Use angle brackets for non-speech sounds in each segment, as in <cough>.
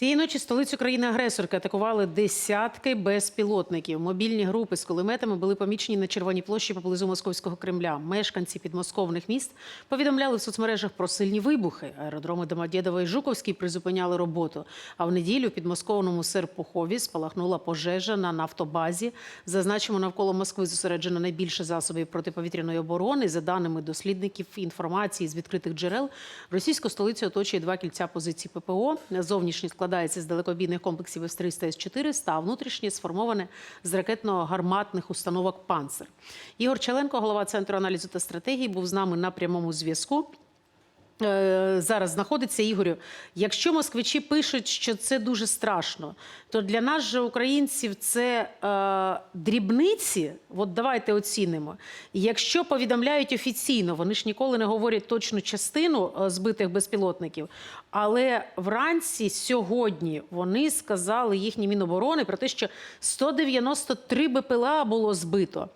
Цієї ночі столицю країни-агресорки атакували десятки безпілотників. Мобільні групи з кулеметами були помічені на Червоній площі поблизу московського Кремля. Мешканці підмосковних міст повідомляли в соцмережах про сильні вибухи. Аеродроми Домодєдово і Жуковський призупиняли роботу. А в неділю в підмосковному Серпухові спалахнула пожежа на нафтобазі. Зазначимо, навколо Москви зосереджено найбільше засобів протиповітряної оборони. За даними дослідників інформації з відкритих джерел, російську столицю оточує два кільця позицій ППО. Зовнішні складається з далекобійних комплексів С-300 С-400, а внутрішнє сформоване з ракетно-гарматних установок «Панцер». Ігор Челенко, голова Центру аналізу та стратегії, був з нами на прямому зв'язку. Е, Зараз знаходиться Ігорю. Якщо москвичі пишуть, що це дуже страшно, то для нас же українців це е, дрібниці. От давайте оцінимо. Якщо повідомляють офіційно, вони ж ніколи не говорять точну частину е, збитих безпілотників. Але вранці сьогодні вони сказали їхні міноборони про те, що 193 БПЛА було збито.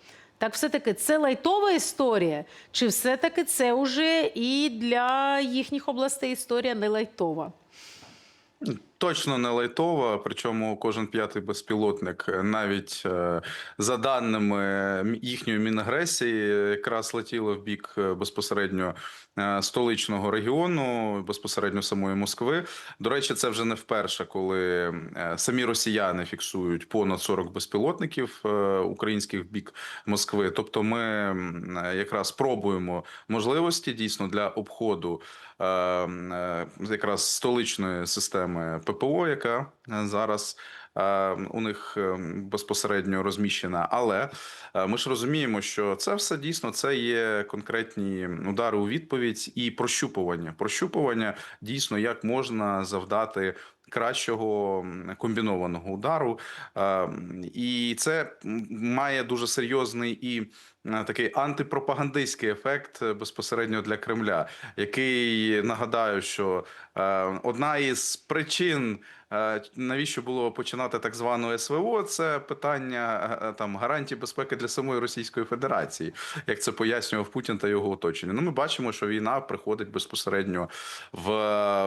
Так, все-таки це лайтова історія, чи все-таки це вже і для їхніх областей історія не лайтова? Точно не лайтова, причому кожен п'ятий безпілотник, е, навіть е, за даними їхньої мінагресії, якраз летіло в бік е, безпосередньо столичного регіону, безпосередньо самої Москви. До речі, це вже не вперше, коли самі росіяни фіксують понад 40 безпілотників українських в бік Москви. Тобто, ми якраз пробуємо можливості дійсно для обходу якраз столичної системи ППО, яка е, зараз е, у них е, безпосередньо розміщена. Але е, ми ж розуміємо, що це все дійсно це є конкретні удари у відповідь і прощупування. Прощупування дійсно як можна завдати. Кращого комбінованого удару, Е, і це має дуже серйозний і е, такий антипропагандистський ефект е, безпосередньо для Кремля, який нагадаю, що одна із причин, навіщо було починати так звану СВО, це питання там гарантій безпеки для самої Російської Федерації, як це пояснював Путін та його оточення. Ну, ми бачимо, що війна приходить безпосередньо в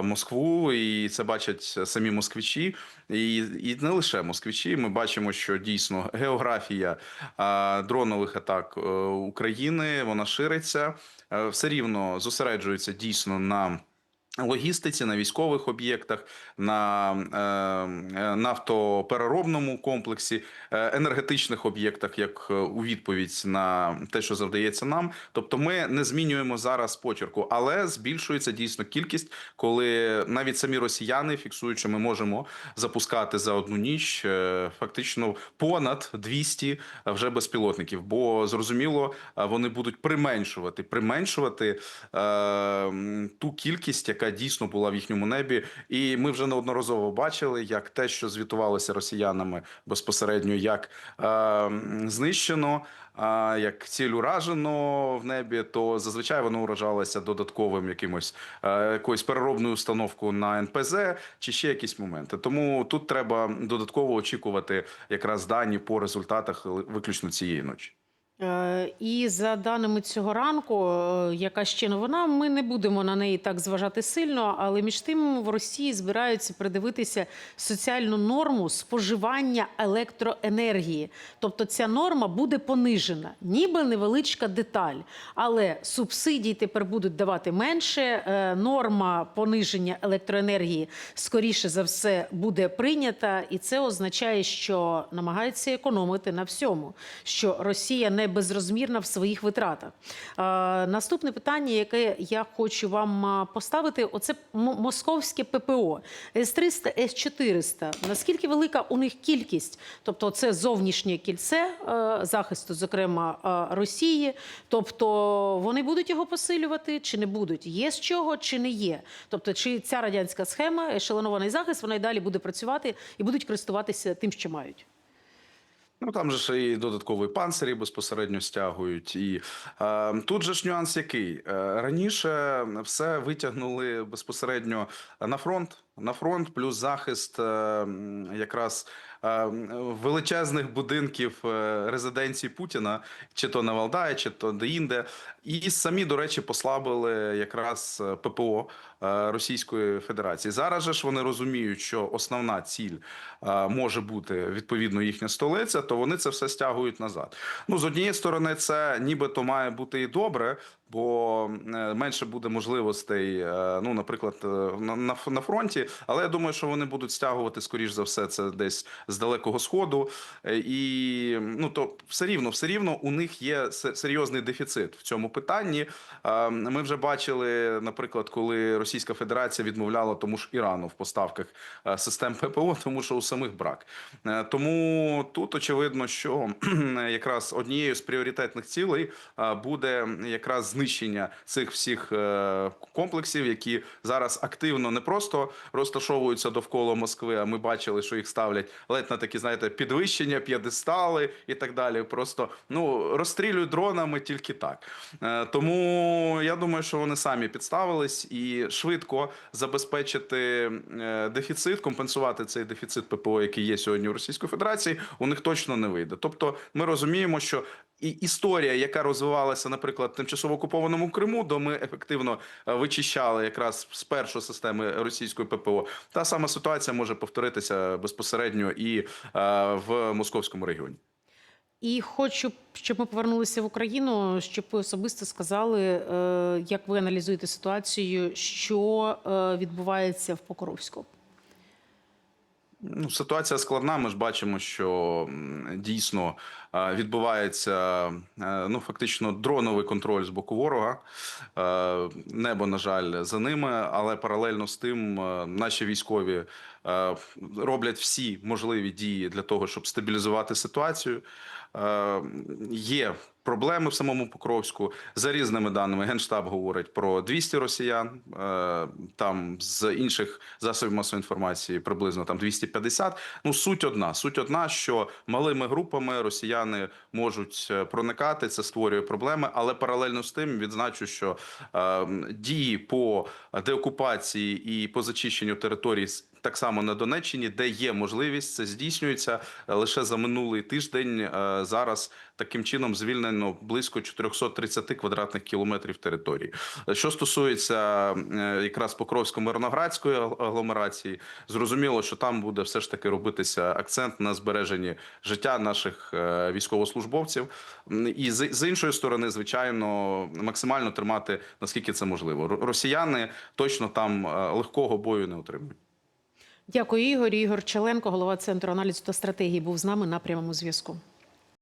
Москву, і це бачать самі москвичі, і, і не лише москвичі. Ми бачимо, що дійсно географія а, дронових атак е, України вона шириться, Е, все рівно зосереджується дійсно на. Логістиці на військових об'єктах, на е, е, нафтопереробному комплексі, е, енергетичних об'єктах, як е, у відповідь на те, що завдається нам. Тобто, ми не змінюємо зараз почерку, але збільшується дійсно кількість, коли навіть самі росіяни фіксують, що ми можемо запускати за одну ніч е, фактично понад 200 вже безпілотників. Бо зрозуміло, е, вони будуть применшувати, применшувати е, ту кількість, яка дійсно була в їхньому небі. І ми вже неодноразово бачили, як те, що звітувалося росіянами безпосередньо, як е, знищено. А як ціль уражено в небі, то зазвичай воно уражалося додатковим якимось е, якоюсь переробною установкою на НПЗ чи ще якісь моменти. Тому тут треба додатково очікувати якраз дані по результатах виключно цієї ночі. Е, І за даними цього ранку, е, яка ще новина, ми не будемо на неї так зважати сильно, але між тим в Росії збираються придивитися соціальну норму споживання електроенергії. Тобто ця норма буде понижена, ніби невеличка деталь. Але субсидій тепер будуть давати менше. Е, Норма пониження електроенергії скоріше за все буде прийнята, і це означає, що намагаються економити на всьому, що Росія не безрозмірна в своїх витратах. Е, Наступне питання, яке я хочу вам поставити, оце московське ППО С-300, С-400. Наскільки велика у них кількість? Тобто, це зовнішнє кільце е, захисту, зокрема е, Росії. Тобто вони будуть його посилювати чи не будуть? Є з чого чи не є? Тобто, чи ця радянська схема, ешелонований захист, вона й далі буде працювати і будуть користуватися тим, що мають? Ну там же ж і додаткові панцирі безпосередньо стягують. І е, тут же ж нюанс який Е, раніше все витягнули безпосередньо на фронт. на фронт, плюс захист е, якраз величезних будинків е, резиденції Путіна, чи то на Валдаї, чи то де-інде. І самі, до речі, послабили якраз е, ППО е, Російської Федерації. Зараз же ж вони розуміють, що основна ціль е, може бути відповідно їхня столиця, то вони це все стягують назад. Ну з однієї сторони, це нібито має бути і добре, бо е, менше буде можливостей, е, ну, наприклад, е, на, на, на фронті. Але я думаю, що вони будуть стягувати, скоріш за все, це десь з далекого сходу. І ну то все рівно, все рівно у них є серйозний дефіцит в цьому питанні. Ми вже бачили, наприклад, коли Російська Федерація відмовляла тому ж Ірану в поставках систем ППО, тому що у самих брак. Тому тут очевидно, що <clears throat> якраз однією з пріоритетних цілей буде якраз знищення цих всіх е, комплексів, які зараз активно не просто розташовуються довкола Москви. А ми бачили, що їх ставлять ледь на такі, знаєте, підвищення, п'єдестали і так далі. Просто ну розстрілюють дронами тільки так. Е, Тому я думаю, що вони самі підставились і швидко забезпечити е, дефіцит, компенсувати цей дефіцит ППО, який є сьогодні у Російської Федерації, у них точно не вийде. Тобто, ми розуміємо, що і історія, яка розвивалася, наприклад, тимчасово окупованому Криму, де ми ефективно е, вичищали якраз з першої системи російської ППО. Та сама ситуація може повторитися безпосередньо і е, в московському регіоні. І хочу, щоб ми повернулися в Україну, щоб ви особисто сказали, е, як ви аналізуєте ситуацію, що відбувається в Покровську. Ну, ситуація складна. Ми ж бачимо, що дійсно е, відбувається е, ну фактично дроновий контроль з боку ворога. Е, Небо, на жаль, за ними, але паралельно з тим наші військові роблять всі можливі дії для того, щоб стабілізувати ситуацію. Е, Є проблеми в самому Покровську. За різними даними, Генштаб говорить про 200 росіян. е, Там з інших засобів масової інформації приблизно там 250. Ну суть одна. Суть одна, що малими групами росіяни можуть е, проникати. Це створює проблеми. Але паралельно з тим відзначу, що е, дії по деокупації і по зачищенню територій с- так само на Донеччині, де є можливість, це здійснюється Е, лише за минулий тиждень. е, Зараз таким чином звільнено близько 430 квадратних кілометрів території. Е, Що стосується якраз Покровсько-Мирноградської агломерації, зрозуміло, що там буде все ж таки робитися акцент на збереженні життя наших військовослужбовців. І з, іншої сторони, звичайно, максимально тримати наскільки це можливо. Росіяни точно там легкого бою не отримують. Дякую, Ігор. Ігор Челенко, голова центру аналізу та стратегії, був з нами на прямому зв'язку.